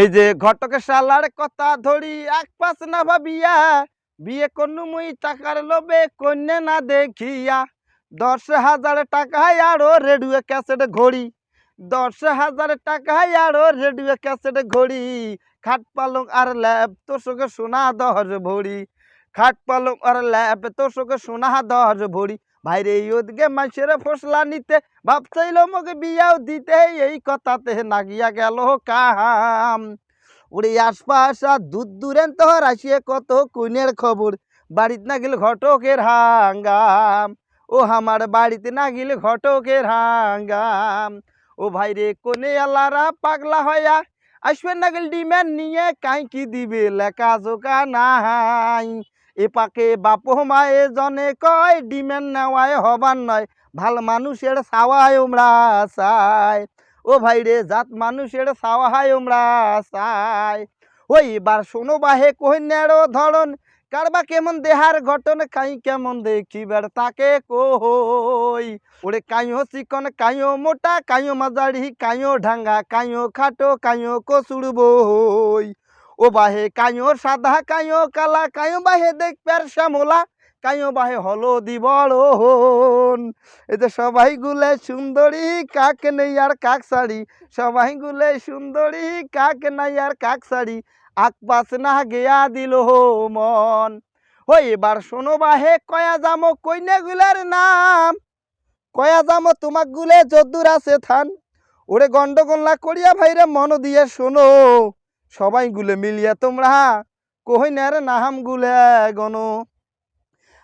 এই যে ঘটকের শালার কথা ধরি, এক পাশ না ভাবিয়া, বিয়ে করনু মুই টাকার লোভে, কন্যা না দেখিয়া। দশ হাজার টাকায় আরও রেডিও ক্যাসেট ঘড়ি। দশ হাজার টাকায় আরও রেডিও ক্যাসেট ঘড়ি। খাট পালং আর ল্যাব তোর সঙ্গে সোনা দশ ভরি। খাট পালং আর ল্যাব তোর সঙ্গে সোনা দশ ভরি। ভাইরে ওদিকে মাসের ফসলা নিতে ভাবছিল মোকে বিয়াও দিতে, এই কথাতে নাগিয়া গেল কাম ওরে আশপাশ আর দূর দূরেন তোর আসিয়ে কত কুইনের খবর, বাড়িতে না গেলে ঘটকের হাঙ্গাম। ও আমার বাড়িতে না গেলে ঘটকের হাঙ্গাম। ও ভাইরে কোনে আলারা পাগলা হয়া, আসবেন না গেলে ডিম্যান্ড নিয়ে কাই কি দিবে, লেখা জোকা নাই। এ পাকে বাপ মায়ে জনে কয় ডিম্যান্ড নেওয়ায় হবার নয়। ভালো মানুষের সাওয়ায় ওমরা চাই ও ভাই রে, জাত মানুষের সাওয়ায় ওমরা চাই ওই এবার শোনো বাহে কহিনেরও ধরন কারবা কেমন দেহার ঘটন, কাই কেমন দেখিবার তাকে কই। ওরে কাইও চিকন, কাইও মোটা, কাইও মাজারি কাইও ঢাঙ্গা, কাইও খাটো, কাইও কচুর বই। ও বাহে কাইও সাদা কাইও কালা কাইও বাহে দেখবার শ্যামলা কাইও বাহে হলদি বড় এই যে সবাই গুলে সুন্দরী, কাক নেই আর কাক শাড়ি। সবাই গুলে সুন্দরী, কাক নাই আর কাক শাড়ি। আকপাস না গেয়া দিল মন। ওই এবার শোনো বাহে, কয়া যামো কইনে গুলার নাম? কয়া যামো তোমাক গুলে যদ্দুর আছে থান। ওরে গন্ডগোল না করিয়া ভাইরে মন দিয়ে শোনো। সবাই গুলে মিলিয়া তোমরা কই না রে নাহাম গুলে গণ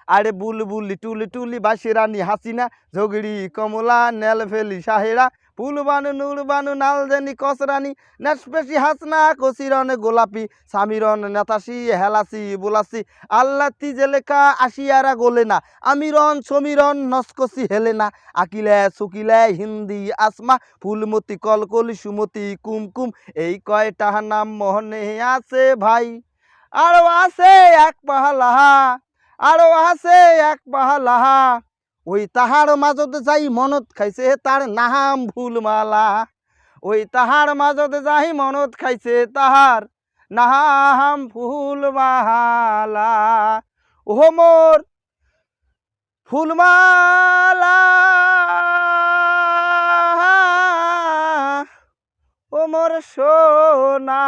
আরে বুলবুলি টুলি টুলি বাসি রানী হাসিনা, ঝগড়ি কমলা, নেল ফেলি সাহেরা ফুল বানু নূর বানু নালজেনি কসরানি, নেসপেশি হাসনা, কসিরন গোলাপি, সামিরন নেতাসি হেলাসি, বুলাসি আল্লাহ তিজে লেখা আসিয়ারা গোলে না, আমিরন, সমীরন, নস্কসি হেলে না, আকিলে, সুকিলে, হিন্দি, আসমা, ফুলমতি, কলকলি, সুমতি, কুমকুম, এই কয়টা নাম মহনে আছে ভাই? আরও আছে এক পাহালাহা, আরও আছে এক পাহালাহা। ওই তাহার মাজত যাই মনত খাইছে তার নাহাম ফুলমালা ওই তাহার মাজত যাই মনত খাইছে তাহার নাহাম ফুলমালা ও মোর ফুলমালা ও মোর সোনা।